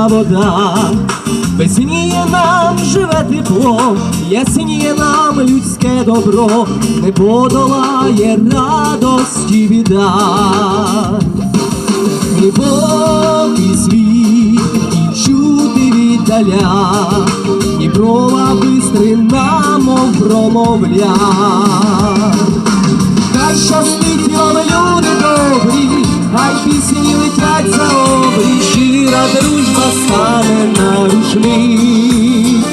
річка вода. Весніє нам живе тепло, ясніє нам людське добро, не подолає радості біда. Глибокий світ і чути віддаля, Дніпрова бистрина, мов промовля. Хай щастить вам люди добрі, хай пісні летять за обрій, щира дружба стане на рушник.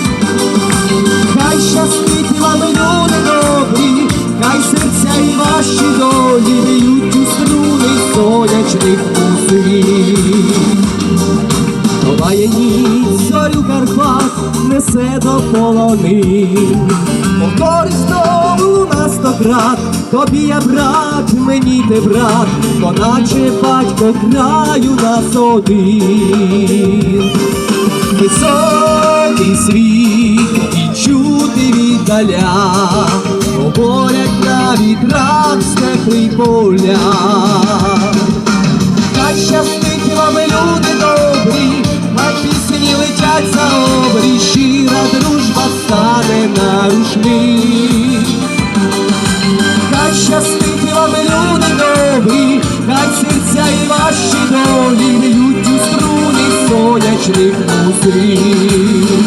Хай щастить вам люди добрі, хай серця і ваші долі б'ють у струни сонячних усиль. Ховає ніч зорю Карпат, несе до полонин. Стократ, тобі я брат, мені ти брат, бо наче батько краю нас один. Високий світ і чути віддаля, говорять на вітрах степи поля. Хай щастить вам люди добрі, хай пісні летять за обрій, щира дружба стане на рушник. Хай щастить вам люди добрі, хай серця і ваші долі б'ють у струни сонячних мусин.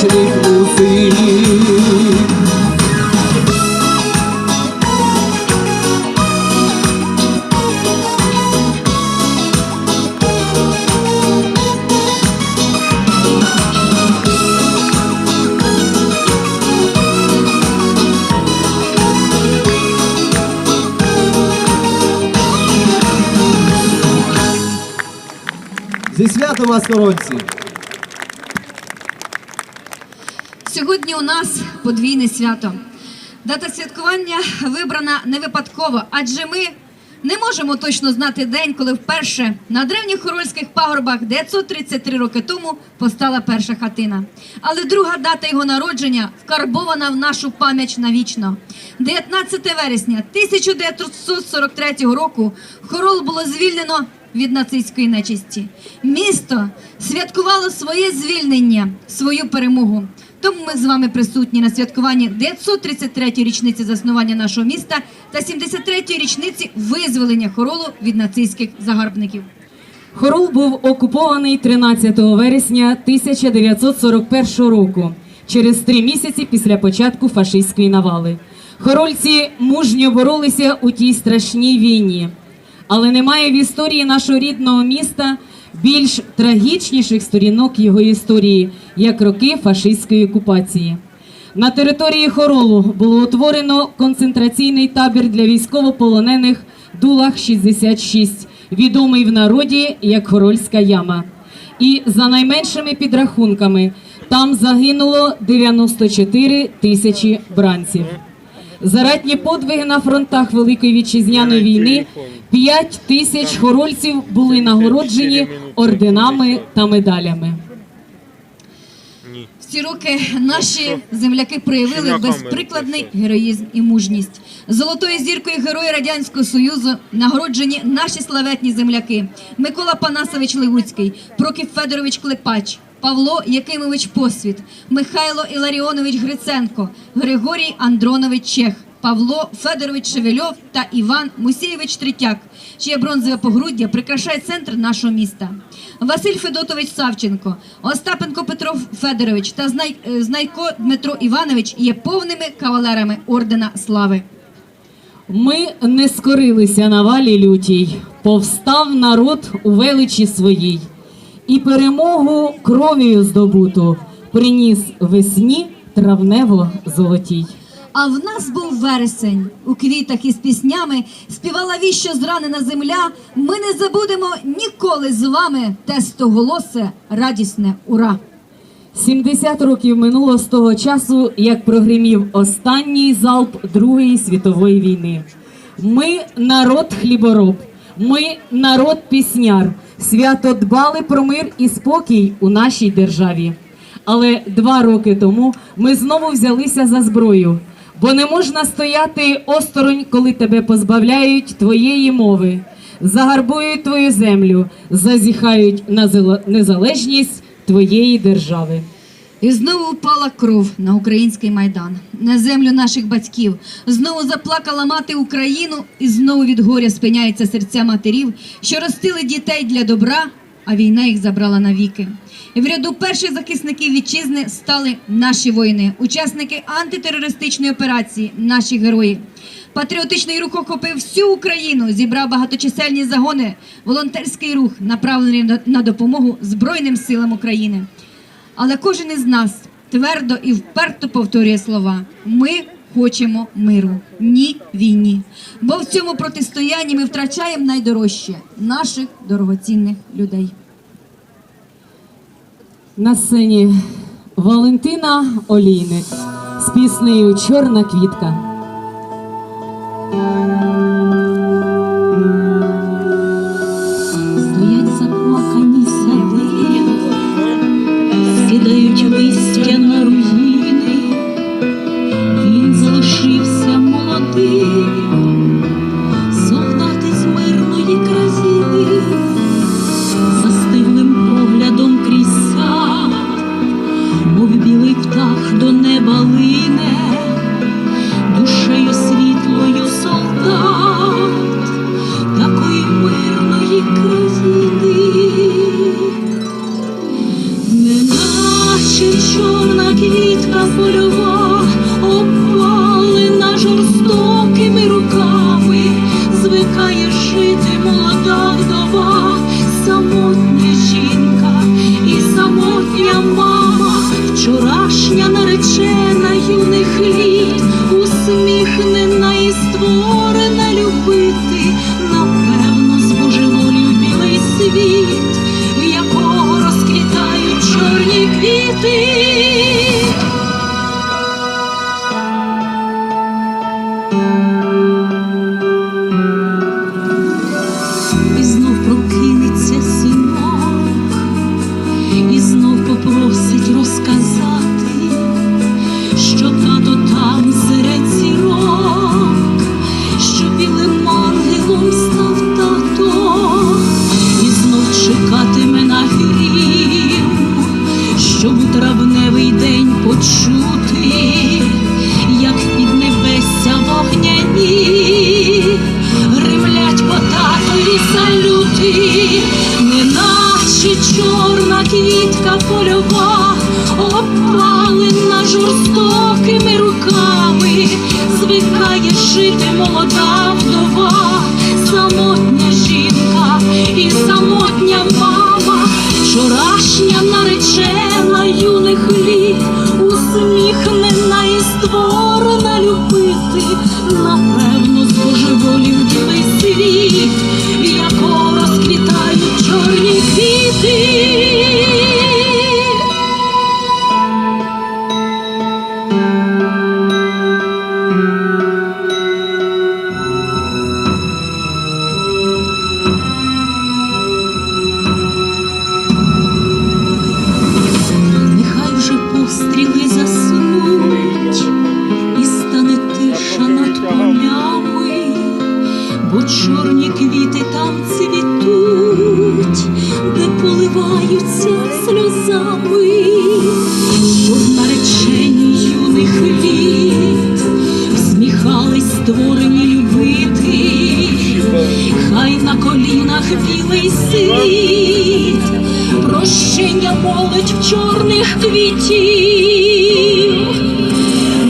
Сонячних музик. Зі святом осторонці! Сьогодні у нас подвійне свято. Дата святкування вибрана не випадково, адже ми не можемо точно знати день, коли вперше на древніх хорольських пагорбах 933 роки тому постала перша хатина. Але друга дата його народження вкарбована в нашу пам'ять навічно. 19 вересня 1943 року Хорол було звільнено від нацистської нечисті. Місто святкувало своє звільнення, свою перемогу. Тому ми з вами присутні на святкуванні 933-ї річниці заснування нашого міста та 73-ї річниці визволення хоролу від нацистських загарбників. Хорол був окупований 13 вересня 1941 року, через три місяці після початку фашистської навали. Хорольці мужньо боролися у тій страшній війні, але немає в історії нашого рідного міста більш трагічніших сторінок його історії, як роки фашистської окупації. На території Хоролу було утворено концентраційний табір для військовополонених Дулах 66, відомий в народі як Хорольська яма. І за найменшими підрахунками там загинуло 94 тисячі бранців. За ратні подвиги на фронтах Великої вітчизняної війни 5 тисяч хорольців були нагороджені орденами та медалями. Ці роки наші земляки проявили безприкладний героїзм і мужність. Золотою зіркою Герої Радянського Союзу нагороджені наші славетні земляки. Микола Панасович Левуцький, Прокіп Федорович Клепач, Павло Якимович Посвіт, Михайло Іларіонович Гриценко, Григорій Андронович Чех. Павло Федорович Шевельов та Іван Мусєєвич Третяк, чиє бронзове погруддя прикрашає центр нашого міста. Василь Федотович Савченко, Остапенко Петро Федорович та е, Знайко Дмитро Іванович є повними кавалерами ордена слави. Ми не скорилися на валі лютій, повстав народ у величі своїй, і перемогу кров'ю здобуту приніс весні травнево золотій. А в нас був вересень у квітах із піснями співала віщо зранена земля. Ми не забудемо ніколи з вами те стоголосе радісне ура. 70 років минуло з того часу, як прогримів останній залп Другої світової війни. Ми народ хлібороб, ми народ пісняр. Свято дбали про мир і спокій у нашій державі. Але два роки тому ми знову взялися за зброю, бо не можна стояти осторонь, коли тебе позбавляють твоєї мови, загарбують твою землю, зазіхають на незалежність твоєї держави. І знову впала кров на український майдан, на землю наших батьків. Знову заплакала мати Україну, і знову від горя спиняються серця матерів, що ростили дітей для добра, а війна їх забрала навіки. І в ряду перших захисників вітчизни стали наші воїни, учасники антитерористичної операції, наші герої. Патріотичний рух охопив всю Україну, зібрав багаточисельні загони, волонтерський рух, направлений на- на допомогу Збройним силам України. Але кожен із нас твердо і вперто повторює слова: ми хочемо миру, ні війні. Бо в цьому протистоянні ми втрачаємо найдорожче наших дорогоцінних людей. На сцені Валентина Олійник з піснею Чорна квітка. Вчорашня наречена юних літ, усміхнена і створена любити, напевно, збожеволів білий світ, в якого розквітають чорні квіти. Салюти, неначе чорна квітка польова, опалена жорстокими руками, звикає жити молода квітів,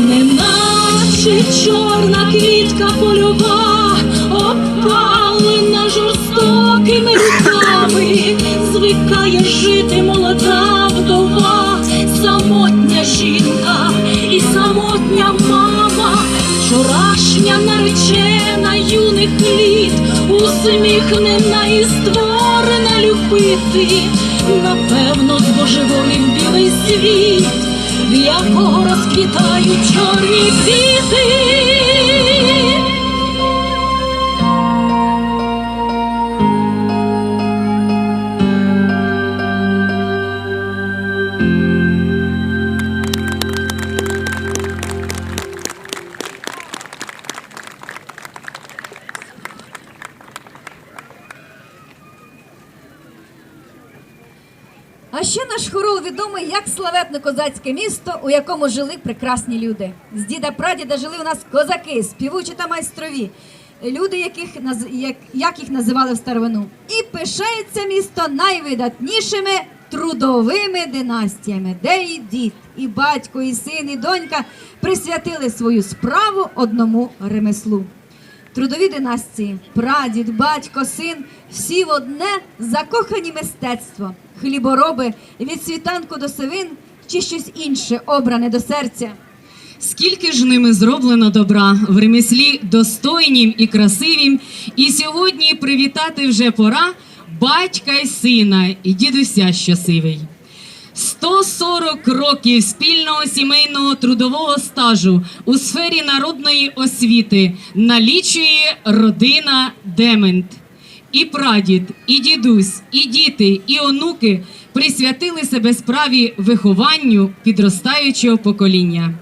неначе чорна квітка польова, опалена жорстокими руками, звикає жити молода вдова, самотня жінка і самотня мама, вчорашня наречена юних літ, усміхнена і створена любити, напевно, збожеволів білий світ, в якого розквітають чорні квіти. Славетне козацьке місто, у якому жили прекрасні люди. З діда прадіда жили у нас козаки, співучі та майстрові. Люди, яких як їх називали в старовину. І пишається місто найвидатнішими трудовими династіями, де і дід, і батько, і син, і донька присвятили свою справу одному ремеслу. Трудові династії, прадід, батько, син всі в одне закохані мистецтво, хлібороби від світанку до сивин чи щось інше обране до серця. Скільки ж ними зроблено добра в ремеслі достойнім і красивім, і сьогодні привітати вже пора батька й сина, і дідуся щасивий. 140 років спільного сімейного трудового стажу у сфері народної освіти налічує родина Демент. І прадід, і дідусь, і діти, і онуки присвятили себе справі вихованню підростаючого покоління.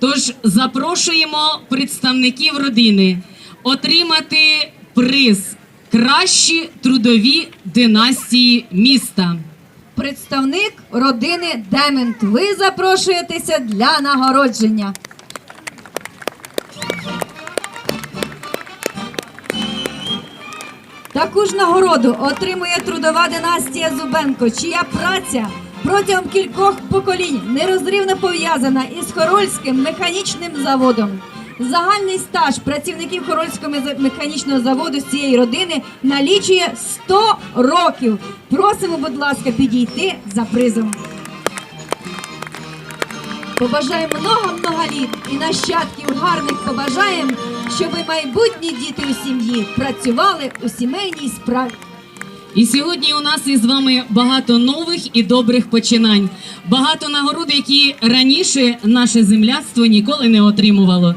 Тож запрошуємо представників родини отримати приз кращі трудові династії міста. Представник родини Демент. Ви запрошуєтеся для нагородження. Таку ж нагороду отримує трудова династія Зубенко, чия праця протягом кількох поколінь нерозривно пов'язана із Хорольським механічним заводом. Загальний стаж працівників Хорольського механічного заводу з цієї родини налічує 100 років. Просимо, будь ласка, підійти за призом. Побажаємо много-много літ і нащадків гарних побажаємо, щоб майбутні діти у сім'ї працювали у сімейній справі. І сьогодні у нас із вами багато нових і добрих починань, багато нагород, які раніше наше земляцтво ніколи не отримувало.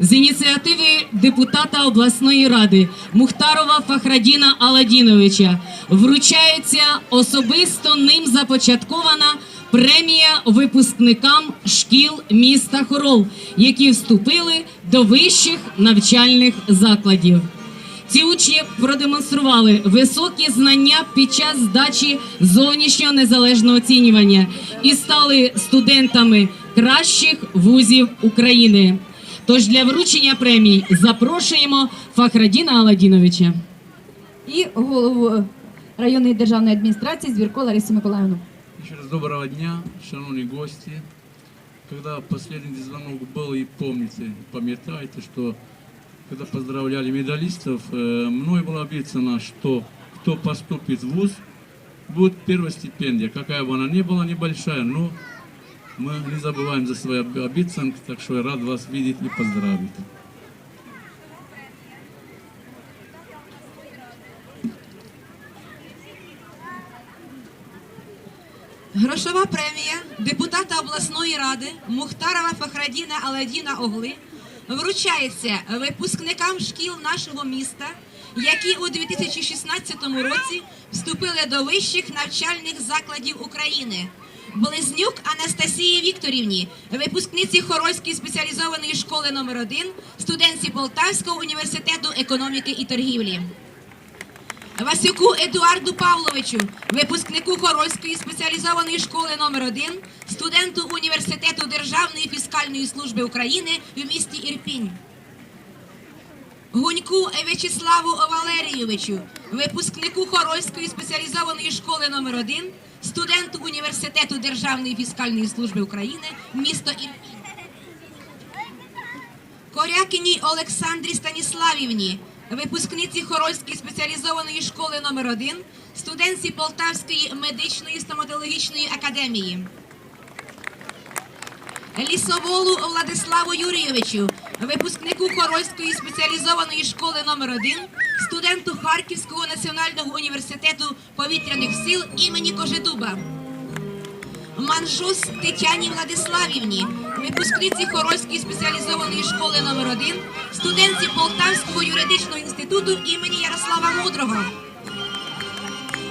З ініціативи депутата обласної ради Мухтарова Фахрадіна Аладіновича вручається особисто ним започаткована премія випускникам шкіл міста Хорол, які вступили до вищих навчальних закладів. Ці учні продемонстрували високі знання під час здачі зовнішнього незалежного оцінювання і стали студентами кращих вузів України. Тож для вручення премій запрошуємо Фахрадіна Аладіновича. І голову районної державної адміністрації Звірко Ларису Миколаївну. Еще раз доброго дня, шановні гости. Когда последний звонок был, и помните, памятайте, что когда поздравляли медалистов, э, мной было обещано, что кто поступит в ВУЗ, будет первая стипендия. Какая бы она ни была, небольшая, но мы не забываем за свои об- обещанки, так что я рад вас видеть и поздравить. Грошова премія депутата обласної ради Мухтарова Фахрадіна Аладіна Огли вручається випускникам шкіл нашого міста, які у 2016 році вступили до вищих навчальних закладів України. Близнюк Анастасії Вікторівні, випускниці Хорольської спеціалізованої школи номер 1 студентці Полтавського університету економіки і торгівлі. Васюку Едуарду Павловичу, випускнику Хорольської спеціалізованої школи номер 1 студенту університету Державної фіскальної служби України в місті Ірпінь. Гуньку В'ячеславу Валерійовичу, випускнику Хорольської спеціалізованої школи номер 1 студенту Університету Державної фіскальної служби України, місто Ірпінь. Корякіній Олександрі Станіславівні, випускниці Хорольської спеціалізованої школи номер 1 студентці Полтавської медичної стоматологічної академії. Лісоволу Владиславу Юрійовичу, випускнику Хорольської спеціалізованої школи номер 1 студенту Харківського національного університету повітряних сил імені Кожедуба. Манжус Тетяні Владиславівні, випускниці Хорольської спеціалізованої школи номер 1 студентці Полтавського юридичного інституту імені Ярослава Мудрого.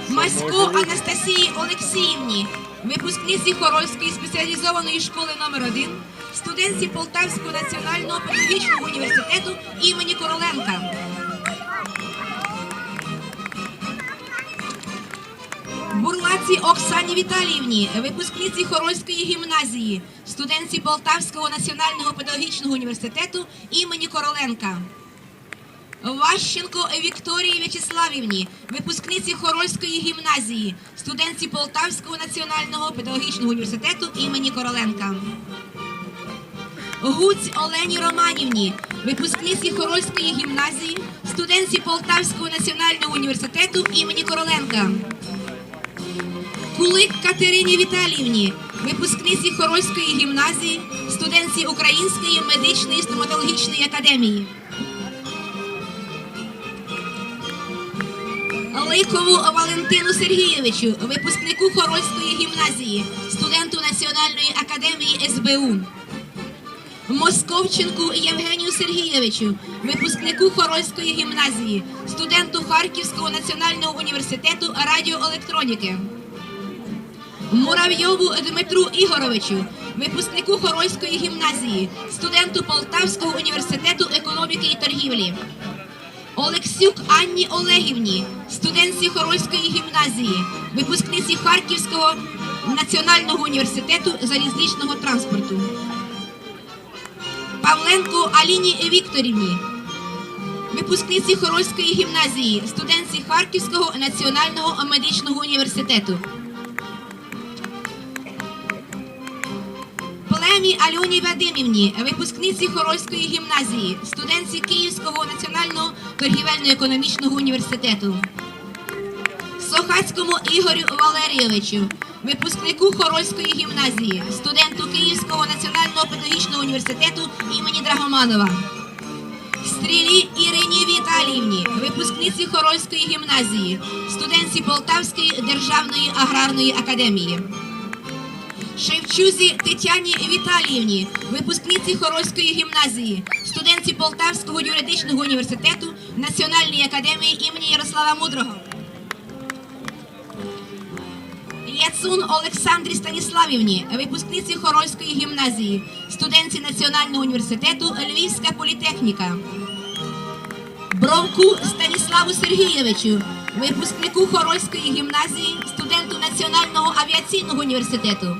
Масько Анастасії Олексіївні, випускниці Хорольської спеціалізованої школи номер 1 студентці Полтавського національного педагогічного університету імені Короленка. Бурлаці Оксані Віталіївні, випускниці Хорольської гімназії, студентці Полтавського національного педагогічного університету імені Короленка. Ващенко Вікторії В'ячеславівні, випускниці Хорольської гімназії, студентці Полтавського національного педагогічного університету імені Короленка. Гуць Олені Романівні, випускниці Хорольської гімназії, студентці Полтавського національного університету імені Короленка. Кулик Катерині Віталіївні, випускниці Хорольської гімназії, студентці Української медичної стоматологічної академії. Ликову Валентину Сергійовичу, випускнику Хорольської гімназії, студенту Національної академії СБУ. Московченку Євгенію Сергійовичу, випускнику Хорольської гімназії, студенту Харківського національного університету радіоелектроніки. Муравйову Дмитру Ігоровичу, випускнику Хорольської гімназії, студенту Полтавського університету економіки і торгівлі. Олексюк Анні Олегівні, студентці Хорольської гімназії, випускниці Харківського національного університету залізничного транспорту. Павленко Аліні Вікторівні, випускниці Хорольської гімназії, студентці Харківського національного медичного університету. Племі Альоні Вадимівні, випускниці Хорольської гімназії, студентці Київського національного торгівельно-економічного університету. Сохацькому Ігорю Валерійовичу, випускнику Хорольської гімназії, студенту Київського національного педагогічного університету імені Драгоманова. Стрілі Ірині Віталіївні, випускниці Хорольської гімназії, студентці Полтавської державної аграрної академії. Шевчузі Тетяні Віталіївні, випускниці Хорольської гімназії, студентці Полтавського юридичного університету Національної академії імені Ярослава Мудрого. Яцун Олександрі Станіславівні, випускниці Хорольської гімназії, студентці Національного університету Львівська політехніка. Бровку Станіславу Сергійовичу, випускнику Хорольської гімназії, студенту Національного авіаційного університету.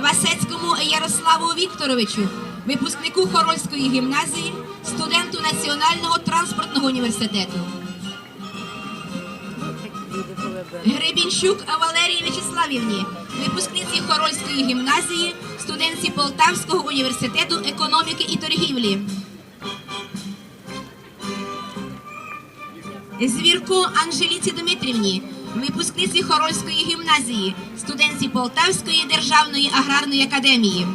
Васецькому Ярославу Вікторовичу, випускнику Хорольської гімназії, студенту Національного транспортного університету. Гребінщук Валерії В'ячеславівні, випускниці Хорольської гімназії, студентці Полтавського університету економіки і торгівлі. Звірко Анжеліці Дмитрівні, випускниці Хорольської гімназії, студентці Полтавської державної аграрної академії.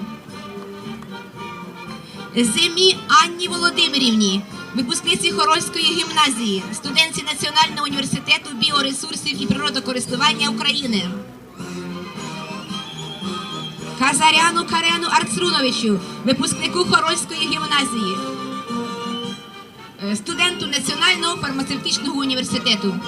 Зимі Анні Володимирівні, випускниці Хорольської гімназії, студентці Національного університету біоресурсів і природокористування України. Казаряну Карену Арцруновичу, випускнику Хорольської гімназії, е, студенту Національного фармацевтичного університету.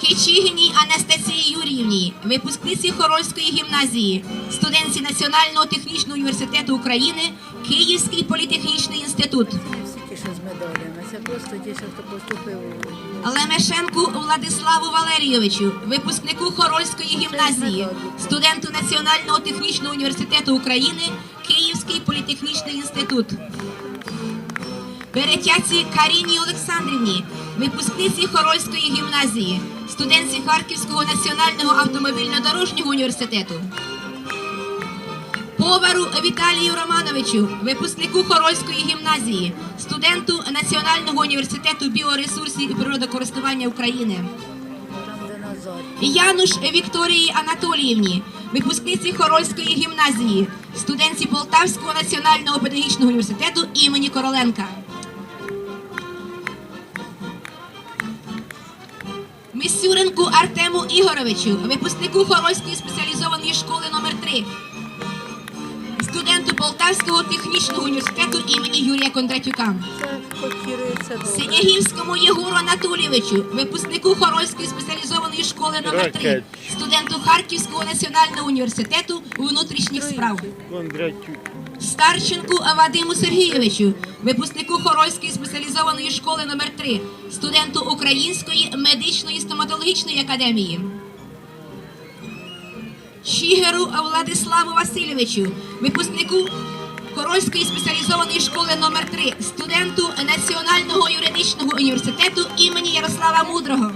Кичігіній Анастасії Юріївні, випускниці Хорольської гімназії, студентці Національного технічного університету України, Київський політехнічний інститут. Лемешенку Владиславу Валерійовичу, випускнику Хорольської гімназії, студенту Національного технічного університету України, Київський політехнічний інститут. Перетяці Каріні Олександрівні, випускниці Хорольської гімназії, студентці Харківського національного автомобільно-дорожнього університету. Повару Віталію Романовичу, випускнику Хорольської гімназії, студенту Національного університету біоресурсів і природокористування України. Януш Вікторії Анатоліївні, випускниці Хорольської гімназії, студентці Полтавського національного педагогічного університету імені Короленка. Мисюренку Артему Ігоровичу, випускнику Хорольської спеціалізованої школи номер 3 студенту Полтавського технічного університету імені Юрія Кондратюка. Синягівському Єгору Анатолійовичу, випускнику Хорольської спеціалізованої школи номер 3 студенту Харківського національного університету внутрішніх справ. Старченку Вадиму Сергійовичу, випускнику Хорольської спеціалізованої школи номер 3 студенту Української медичної стоматологічної академії. Чігеру Владиславу Васильовичу, випускнику Хорольської спеціалізованої школи номер 3 студенту Національного юридичного університету імені Ярослава Мудрого.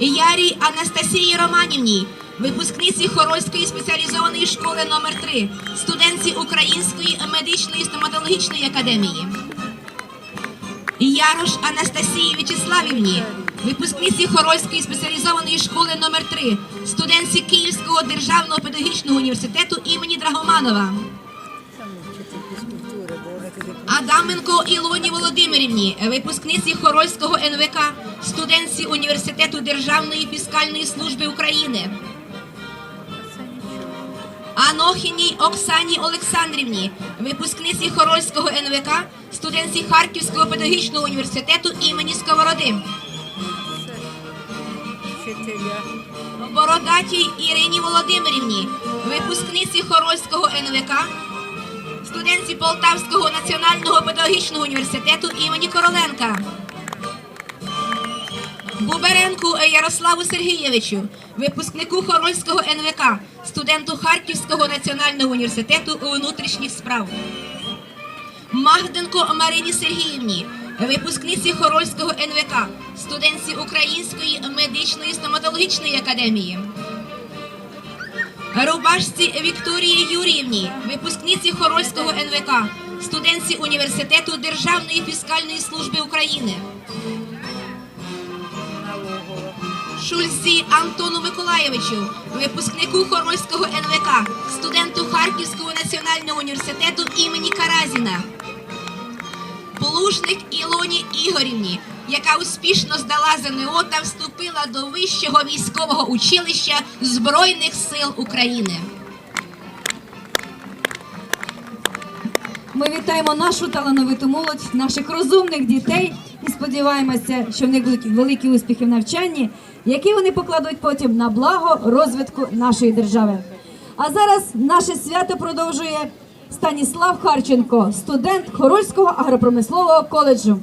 Ярій Анастасії Романівні, випускниці Хорольської спеціалізованої школи номер 3 студентці Української медичної стоматологічної академії. Ярош Анастасії В'ячеславівні, випускниці Хорольської спеціалізованої школи номер 3 студентці Київського державного педагогічного університету імені Драгоманова. Адаменко Ілоні Володимирівні, випускниці Хорольського НВК, студентці Університету Державної фіскальної служби України. Анохіній Оксані Олександрівні, випускниці Хорольського НВК, студентці Харківського педагогічного університету імені Сковороди. Бородатій Ірині Володимирівні, випускниці Хорольського НВК, студентці Полтавського національного педагогічного університету імені Короленка. Буберенку Ярославу Сергійовичу, випускнику Хорольського НВК, студенту Харківського національного університету внутрішніх справ. Магденко Марині Сергіївні, випускниці Хорольського НВК, студентці Української медичної стоматологічної академії. Рубашці Вікторії Юріївні, випускниці Хорольського НВК, студентці Університету Державної фіскальної служби України. Шульці Антону Миколаєвичу, випускнику Хорольського НВК, студенту Харківського національного університету імені Каразіна. Плужник Ілоні Ігорівні, яка успішно здала ЗНО та вступила до Вищого військового училища Збройних сил України. Ми вітаємо нашу талановиту молодь, наших розумних дітей і сподіваємося, що в них будуть великі успіхи в навчанні, які вони покладуть потім на благо розвитку нашої держави. А зараз наше свято продовжує Станіслав Харченко, студент Хорольського агропромислового коледжу.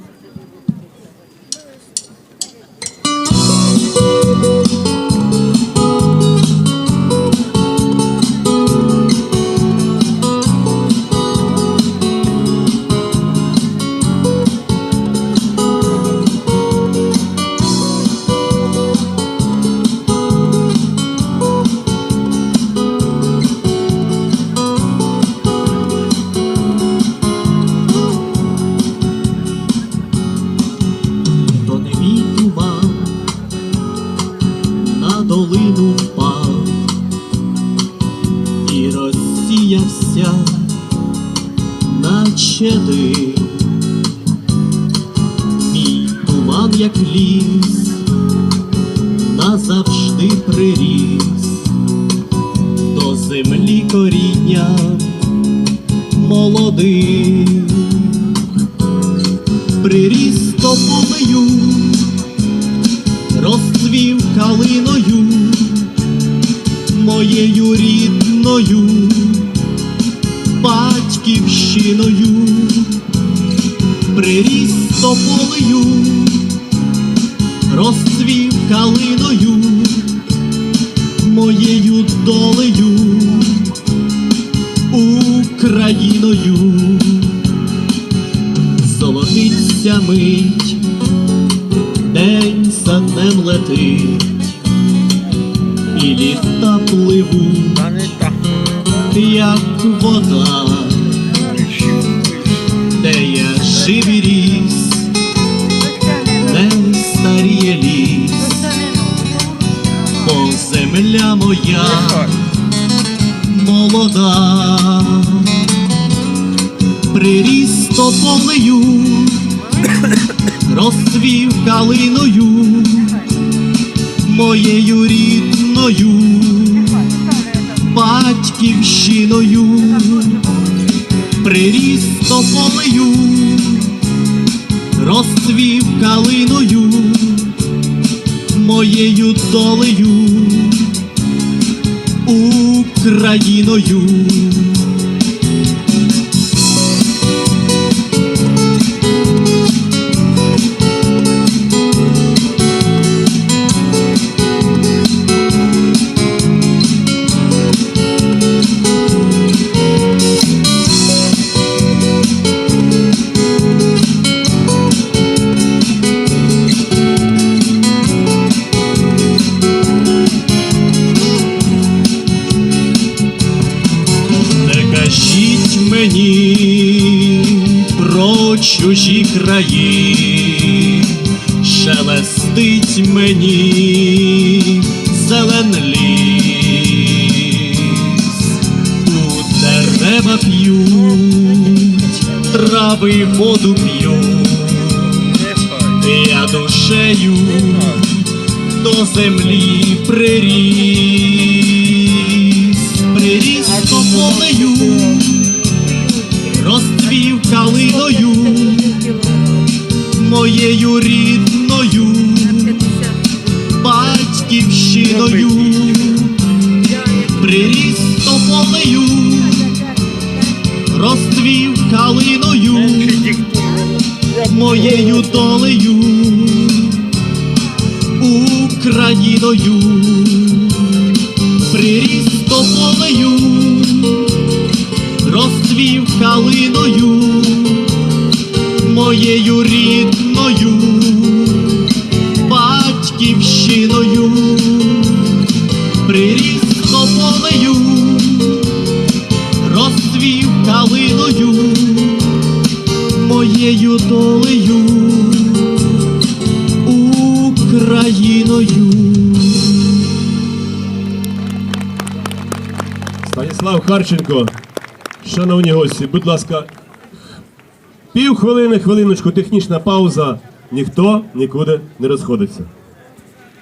Розцвів калиною, моєю рідною, батьківщиною, приріс тополею, розцвів калиною, моєю долею, Україною. ця летить, і літа пливуть, як вода, де я жив і ріс, де старіє ліс, бо земля моя молода, приріс тополею, розцвів калиною, моєю рідною, батьківщиною, приріс тополею, розцвів калиною, моєю долею. Україною. Чужі краї, шелестить мені зелен ліс, у дерева п'ють, трави воду п'ють, я душею до землі приріс, приріс тополею, розцвів моєю рідною, батьківщиною, приріс тополею, розцвів калиною, моєю долею. Україною, Станіслав шановні гості, будь ласка, пів хвилини, хвилиночку, технічна пауза. Ніхто нікуди не розходиться.